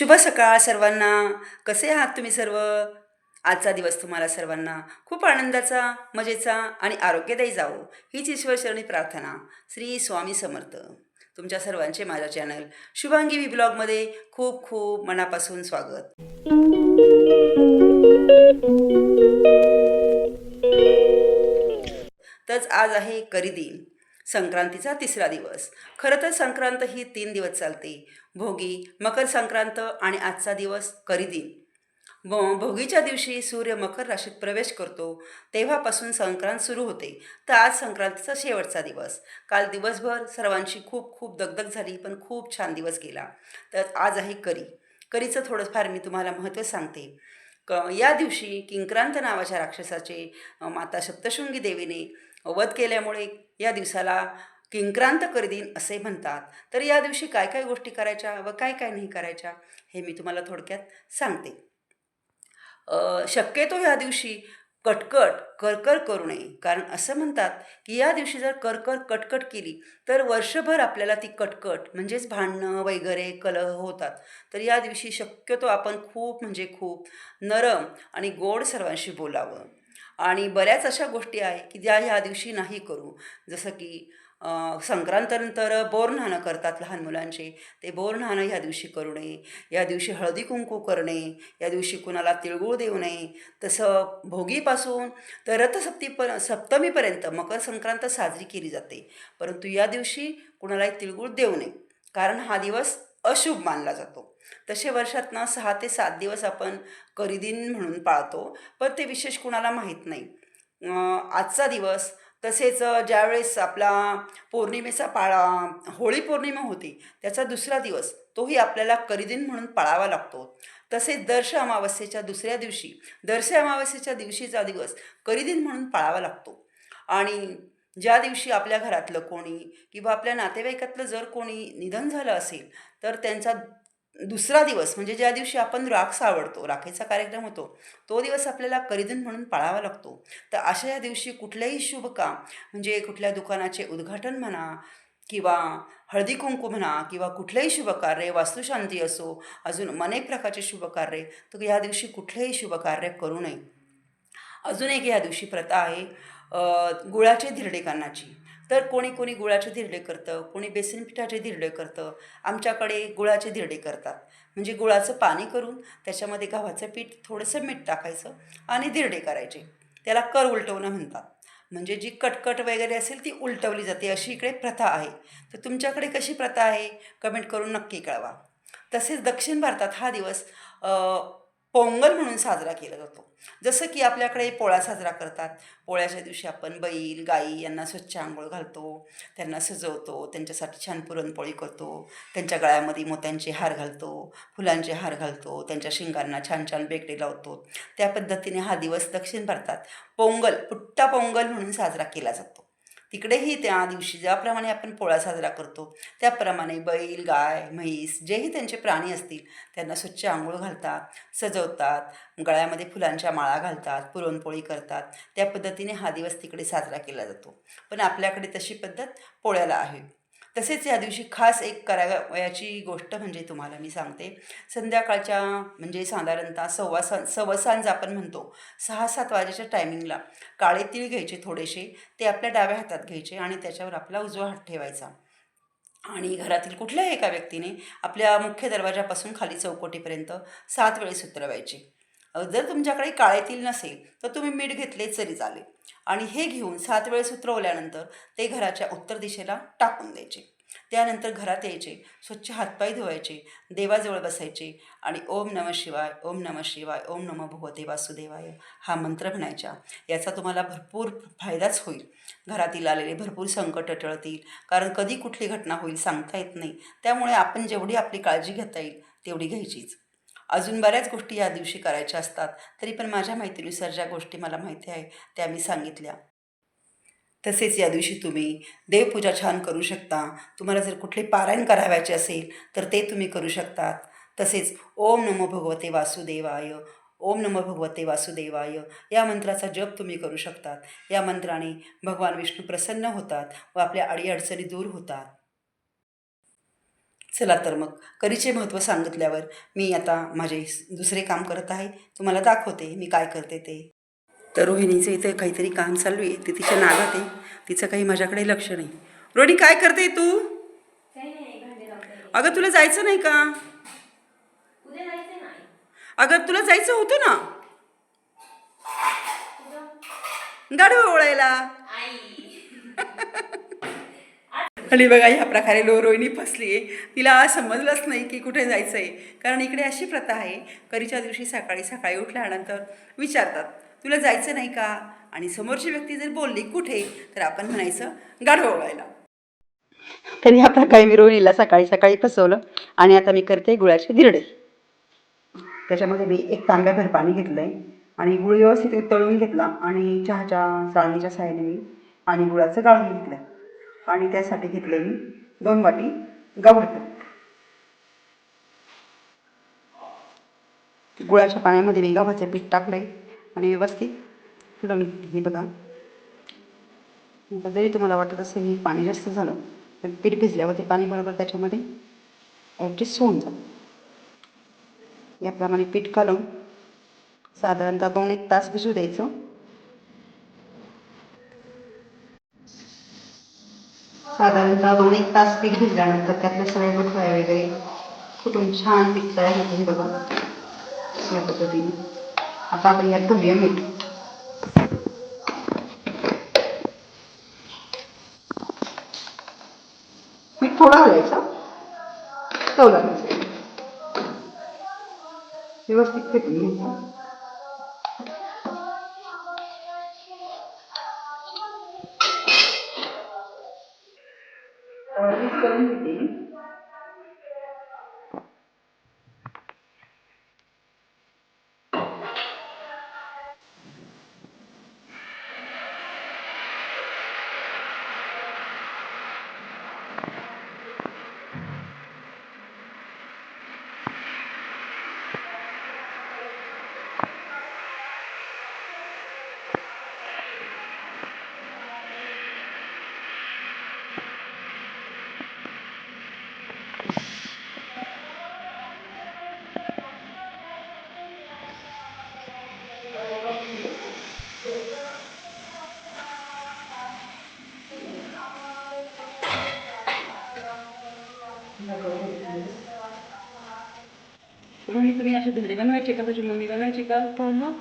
शुभ सकाळ सर्वांना. कसे आहात तुम्ही सर्व? आजचा दिवस तुम्हाला सर्वांना खूप आनंदाचा मजेचा आणि आरोग्यदायी जावो हीच ईश्वरचरणी प्रार्थना श्री स्वामी समर्थ. तुमच्या सर्वांचे माझ्या चॅनल शुभांगी वी ब्लॉगमध्ये खूप खूप मनापासून स्वागत. तच आज आहे करिदी संक्रांतीचा तिसरा दिवस. खरं तर संक्रांत ही तीन दिवस चालते. भोगी मकर संक्रांत आणि आजचा दिवस करीदिन भो भोगीच्या दिवशी सूर्य मकर राशीत प्रवेश करतो. तेव्हापासून संक्रांत सुरू होते. तर आज संक्रांतीचा शेवटचा दिवस. काल दिवसभर सर्वांशी खूप खूप दगदग झाली पण खूप छान दिवस गेला. तर आज आहे करी. करीचं थोडंफार मी तुम्हाला महत्त्व सांगते. क या दिवशी किंक्रांत नावाच्या राक्षसाचे माता सप्तशृंगी देवीने वध केल्यामुळे या दिवसाला किंक्रांत करदीन असे म्हणतात. तर या दिवशी काय काय गोष्टी करायच्या व काय काय नाही करायच्या हे मी तुम्हाला थोडक्यात सांगते. शक्यतो ह्या दिवशी कटकट करकर करू नये. कारण असं म्हणतात की या दिवशी जर करकर कटकट केली तर वर्षभर आपल्याला ती कटकट म्हणजेच भांडणं वगैरे कलह होतात. तर या दिवशी शक्यतो आपण खूप म्हणजे खूप नरम आणि गोड सर्वांशी बोलावं. आणि बऱ्याच अशा गोष्टी आहे की ज्या ह्या दिवशी नाही करू. जसं की संक्रांतनंतर बोर न्हाणं करतात लहान मुलांचे. ते बोरन्हाणं ह्या दिवशी करू नये. या दिवशी हळदी कुंकू करणे. या दिवशी कुणाला तिळगुळ देऊ नये. तसं भोगीपासून तर रथसप्तीप सप्तमीपर्यंत मकर संक्रांत साजरी केली जाते. परंतु या दिवशी कुणालाही तिळगुळ देऊ नये. कारण हा दिवस अशुभ मानला जातो. तसे वर्षातनं सहा ते सात दिवस आपण करिदिन म्हणून पाळतो पण ते विशेष कुणाला माहीत नाही. आजचा दिवस तसेच ज्यावेळेस आपला पौर्णिमेचा पाळा होळी पौर्णिमा होती त्याचा दुसरा दिवस तोही आपल्याला करिदिन म्हणून पाळावा लागतो. तसेच दर्श अमावस्येच्या दुसऱ्या दिवशी दर्श अमावस्येच्या दिवशीचा दिवस करिदिन म्हणून पाळावा लागतो. आणि ज्या दिवशी आपल्या घरातलं कोणी किंवा आपल्या नातेवाईकातलं जर कोणी निधन झालं असेल तर त्यांचा दुसरा दिवस म्हणजे ज्या दिवशी आपण राख सावडतो राखेचा कार्यक्रम होतो तो दिवस आपल्याला करिदन म्हणून पाळावा लागतो. तर अशा या दिवशी कुठलंही शुभ काम म्हणजे कुठल्या दुकानाचे उद्घाटन म्हणा किंवा हळदी कुंकू म्हणा किंवा कुठलंही शुभकार्य वास्तुशांती असो अजून अनेक प्रकारचे शुभकार्य तर या दिवशी कुठलेही शुभकार्य करू नये. अजून एक या दिवशी प्रथा आहे गुळाचे धिरडे करण्याची. तर कोणी कोणी गुळाचे धिरडे करतं कोणी बेसन पिठाचे धिरडे करतं आमच्याकडे गुळाचे धिरडे करतात. म्हणजे गुळाचं पाणी करून त्याच्यामध्ये गव्हाचं पीठ थोडंसं मीठ टाकायचं आणि धिरडे करायचे. त्याला कर उलटवणं म्हणतात. म्हणजे जी कटकट वगैरे असेल ती उलटवली जाते. अशी इकडे प्रथा आहे. तर तुमच्याकडे कशी प्रथा आहे? कमेंट करून नक्की कळवा. तसेच दक्षिण भारतात हा दिवस पोंगल म्हणून साजरा केला जातो. जसं की आपल्याकडे पोळा साजरा करतात. पोळ्याच्या दिवशी आपण बैल गाई यांना स्वच्छ आंघोळ घालतो. त्यांना सजवतो. त्यांच्यासाठी छान पुरणपोळी करतो. त्यांच्या गळ्यामध्ये मोत्यांचे हार घालतो. फुलांचे हार घालतो. त्यांच्या शिंगांना छान छान बेकडे लावतो. त्या पद्धतीने हा दिवस दक्षिण भारतात पोंगल पुट्टा पोंगल म्हणून साजरा केला जातो. तिकडेही त्या दिवशी ज्याप्रमाणे आपण पोळा साजरा करतो त्याप्रमाणे बैल गाय म्हैस जेही त्यांचे प्राणी असतील त्यांना स्वच्छ आंघोळ घालतात सजवतात गळ्यामध्ये फुलांच्या माळा घालतात पुरणपोळी करतात. त्या पद्धतीने हा दिवस तिकडे साजरा केला जातो. पण आपल्याकडे तशी पद्धत पोळ्याला आहे. तसेच या दिवशी खास एक करावयाची गोष्ट म्हणजे तुम्हाला मी सांगते. संध्याकाळच्या म्हणजे साधारणतः सव्वा सा सवसांज आपण म्हणतो सहा सात वाजेच्या टायमिंगला काळे तीळ घ्यायचे थोडेसे ते आपल्या डाव्या हातात घ्यायचे आणि त्याच्यावर आपला उजवा हात ठेवायचा. आणि घरातील कुठल्याही एका व्यक्तीने आपल्या मुख्य दरवाजापासून खाली चौकटीपर्यंत सात वेळेस उतरवायचे जर तुमच्याकडे काळे तीळ नसेल तर तुम्ही मीठ घेतले तरी चालेल. आणि हे घेऊन सात वेळेस उतरवल्यानंतर ते घराच्या उत्तर दिशेला टाकून द्यायचे. त्यानंतर घरात यायचे स्वच्छ हातपाय धुवायचे देवाजवळ बसायचे आणि ओम नम शिवाय ओम नम शिवाय ओम नम भगवते वासुदेवाय हा मंत्र म्हणायचा. याचा तुम्हाला भरपूर फायदाच होईल. घरातील आलेले भरपूर संकट टळतील. कारण कधी कुठली घटना होईल सांगता येत नाही. त्यामुळे आपण जेवढी आपली काळजी घेता येईल तेवढी घ्यायचीच. अजून बऱ्याच गोष्टी या दिवशी करायच्या असतात. तरी पण माझ्या माहितीनुसार ज्या गोष्टी मला माहिती आहे त्या मी सांगितल्या. तसेच या दिवशी तुम्ही देवपूजा छान करू शकता. तुम्हाला जर कुठले पारायण करावायचे असेल तर ते तुम्ही करू शकतात. तसेच ओम नमो भगवते वासुदेवाय ओम नमो भगवते वासुदेवाय या मंत्राचा जप तुम्ही करू शकतात. या मंत्राने भगवान विष्णू प्रसन्न होतात व आपल्या अडीअडचणी दूर होतात. चला तर मग. करीचे महत्त्व सांगितल्यावर मी आता माझे दुसरे काम करत आहे. तुम्हाला दाखवते मी काय करते ते. तर रोहिणीचं इथे काहीतरी काम चालू आहे. ते तिच्या नागात आहे. तिचं काही माझ्याकडे लक्ष नाही. रोहिणी काय करते तू? अगं तुला जायचं नाही का? अगं तुला जायचं होतं ना? गाढवा ओळायला आणि बघा ह्या प्रकारे लो रोहिणी फसली आहे. तिला समजलंच नाही की कुठे जायचं आहे कारण इकडे अशी प्रथा आहे करीच्या दिवशी सकाळी सकाळी उठल्यानंतर विचारतात तुला जायचं नाही का? आणि समोरची व्यक्ती जर बोलली कुठे? तर आपण म्हणायचं गाढव ओळायला तर ह्या प्रकारे मी रोहिणीला सकाळी सकाळी फसवलं आणि आता मी करते गुळाचे दिरडे त्याच्यामध्ये मी एक तांब्याभर पाणी घेतलं आहे आणि गुळ व्यवस्थित तळून घेतला आणि चहाच्या चाळणीच्या साहाय्याने मी आणि गुळाचं गाळून घेतलं आणि त्यासाठी घेतले मी दोन वाटी गव्हाचं गुळाच्या पाण्यामध्ये मी गव्हाचं पीठ टाकलंय आणि व्यवस्थित हे बघा. जरी तुम्हाला वाटत असेल हे पाणी जास्त झालं तर पीठ भिजल्यावर ते पाणी बरोबर त्याच्यामध्ये ॲडजस्ट होऊन जातं. याप्रमाणे पीठ घालून साधारणतः दोन एक तास भिजू द्यायचं. साधारणतः दोन एक तास पीक भिजल्यानंतर त्यातले सगळे गुठवाय वगैरे कुठून छान पीक तयार होते बघा. या पद्धतीने. आता आपण यात घालूया मीठ. मीठ थोडा घालायचा. चव व्यवस्थित फेटून का तुझी मम्मी बनवायची का? हो मग.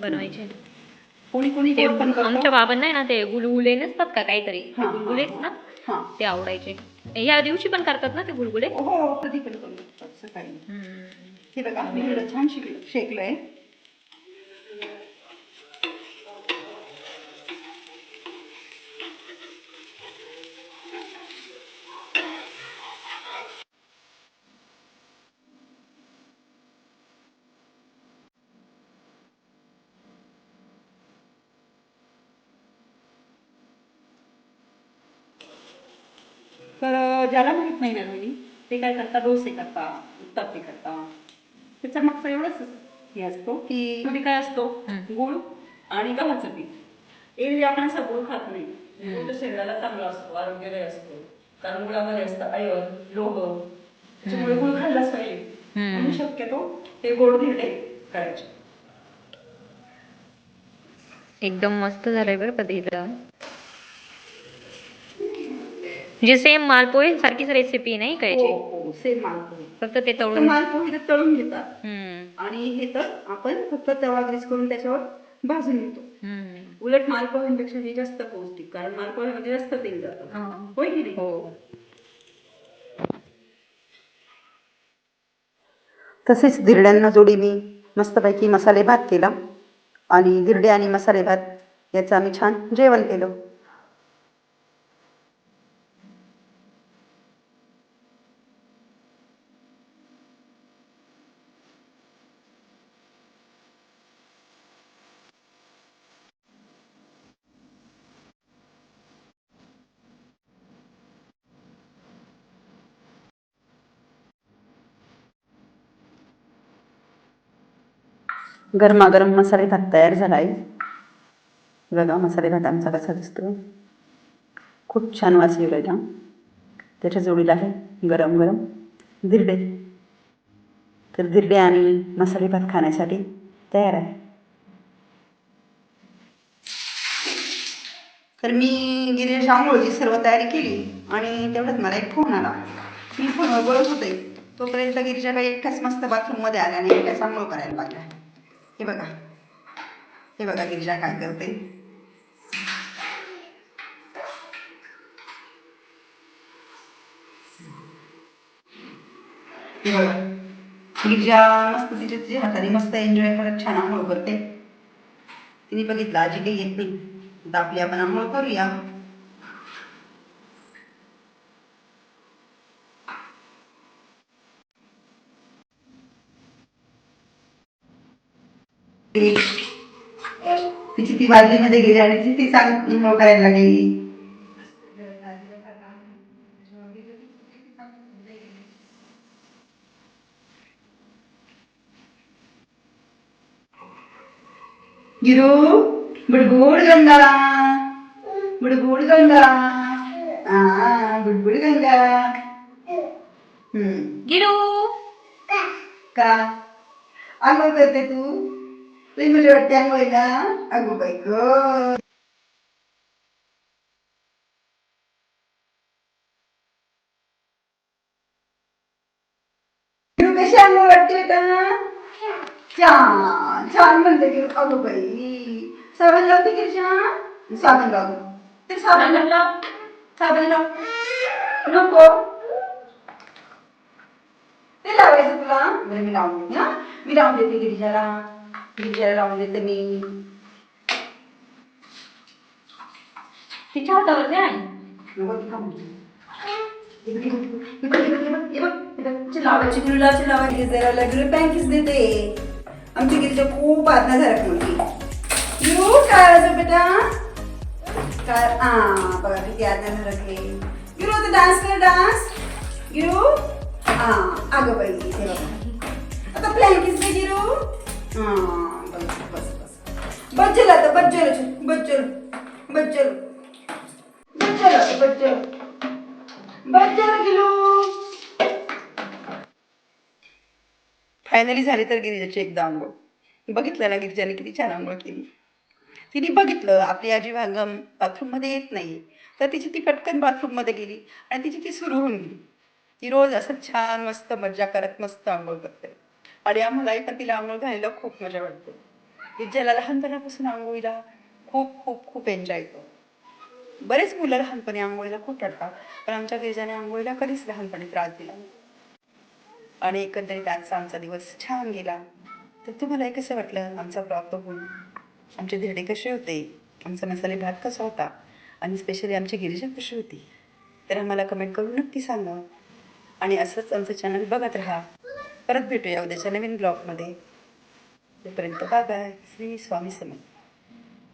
बनवायचे. कोणी कोणी ते पण करतं. आमच्या बाबांना आहे ना ते गुलगुले नसतात का काहीतरी? ते हा, गुलगुलेच ना हां ते आवडायचे. या दिवशी पण करतात ना ते गुलगुले? हो कधी पण करू शकतात सकाळी हे बघा मी इकडं छान शिकलं शेकलंय. ज्याला माहीत नाही ना रोहिणी ते काय करता? डोसे करता उत्तप्पे करता. त्याचा मागचा एवढंच हे असतो की मध्ये काय असतो? गुळ आणि गव्हाचं पीठ. एरवी आपण असा गुळ खात नाही गुळ तर शरीराला चांगला असतो आरोग्यदायी असतो. कारण गुळामध्ये असतं आयर्न लोह. त्याच्यामुळे गुळ खाल्लाच पाहिजे. म्हणून शक्यतो ते गोड धिरडे करायचे. एकदम मस्त झालंय बरं का. म्हणजे सेम मालपोहे सारखीच रेसिपी नाही काय याची? हो सेम मालपोहे फक्त ते फक्त तळून मालपोहे तर तळून घेतात. हम्म. आणि हे तर आपण फक्त तवा ग्रीस करून त्याच्यावर भाजून घेतो. हम्म. उलट मालपोह्यांपेक्षा हे जास्त पौष्टिक कारण मालपोह्यामध्ये जास्त तेल जातं. हा. होय की नाही? हो. तसेच धिरड्यांना जोडी मी मस्तपैकी मसाले भात केला. आणि धिरडे आणि मसाले भात याचं आम्ही छान जेवण केलं. गरमागरम मसाले भात तयार झाला आहे. बघा मसाले भात आमचा कसा दिसतो खूप छान वास येऊ राहिला त्याच्या जोडीला आहे गरम गरम धिरडे. तर धिरडे आणि मसाले भात खाण्यासाठी तयार आहे. तर मी गिरीश आंघोळची सर्व तयारी केली आणि तेवढ्यात मला एक फोन आला. मी फोनवर बोलत होते. तोपर्यंत गिरीजा काही एकटाच मस्त बाथरूममध्ये आल्या आणि एकटाच आंघोळ करायला लागल्या. हे बघा. हे बघा गिरीला काय करते. हे बघा. गिरिजा मस्त तिच्या तिच्या हाताने मस्त एन्जॉय करत छान आंघोळ करते. तिने बघितलं आजी काही येत नाही. आता आपली आपण आंघोळ करूया. तिची ती बादलीमध्ये गेली आणि ती ती सांग करायला लागली. गिरू बुडबुड गंगा. बुडबुड गंगा. आ बुडबुड गंगा. हम्म. गिरू. का? आंघोळ करते तू? तुझी मुली वाटते आंघोळीला अगो बाई ग गिरू कशी आंघोळ वाटते बेटा छान छान म्हणते गिरू अगो बाई साबण लावते गिरशा साबण लाव ते साबण लाव साबण लाव नको ते लावायचं तुला बरं मी लावून देते ना मी लावून देते गिरिजाला गिरिजाला लावून देते मी तिच्या हातावर द्या नको ती खाऊ दे. हे बघ, हे बघ, हे बघ, हे बघ, हे बघ, हे बघ. ची लावायची गिरुलाची लावायची गिरिजाला गिरू पॅन्कीच देते आमची गिरिजा खूप आज्ञा झाल्या मोठी गिरू काय आवाज बेटा काय आ बघा किती आज्ञा झरकले गिरू आता डान्स कर डान्स गिरू हा अगं बाई हे बघा आता प्लॅंकीच दे गिरू हा बस बस बस. आता बच्चल बच्चल बच्चल. बच्चल आता बच्चल. बच्चल फायनली झाली तर गिरीजाची एकदा आंघोळ. बघितलं ना गिरीजाने किती छान आंघोळ केली. तिने बघितलं आपली आजी भागम बाथरूममध्ये येत नाही. तर तिची ती पटकन बाथरूममध्ये गेली आणि तिची ती सुरू होऊन गेली. ती रोज असं छान मस्त मज्जा करत मस्त आंघोळ करते. आणि आम्हाला पण तिला आंघोळ घालायला खूप मजा वाटते. गिरिजाला लहानपणापासून आंघोळीला खूप खूप खूप एन्जॉय येतो. बरेच मुलं लहानपणी आंघोळीला खूप रडतात पण आमच्या गिरिजाने आंघोळीला कधीच लहानपणी त्रास दिला आणि एकंदरीत आजचा आमचा दिवस छान गेला. तर तुम्हाला हे कसं वाटलं आमचा ब्लॉग बघून? आमचे धिरडे कसे होते? आमचा मसाले भात कसा होता? आणि स्पेशली आमची गिरिजा कशी होती? तर आम्हाला कमेंट करून नक्की सांगा. आणि असंच आमचं चॅनल बघत राहा. परत भेटूया उद्याच्या नवीन ब्लॉगमध्ये. तोपर्यंत बाय बाय. श्री स्वामी समर्थ.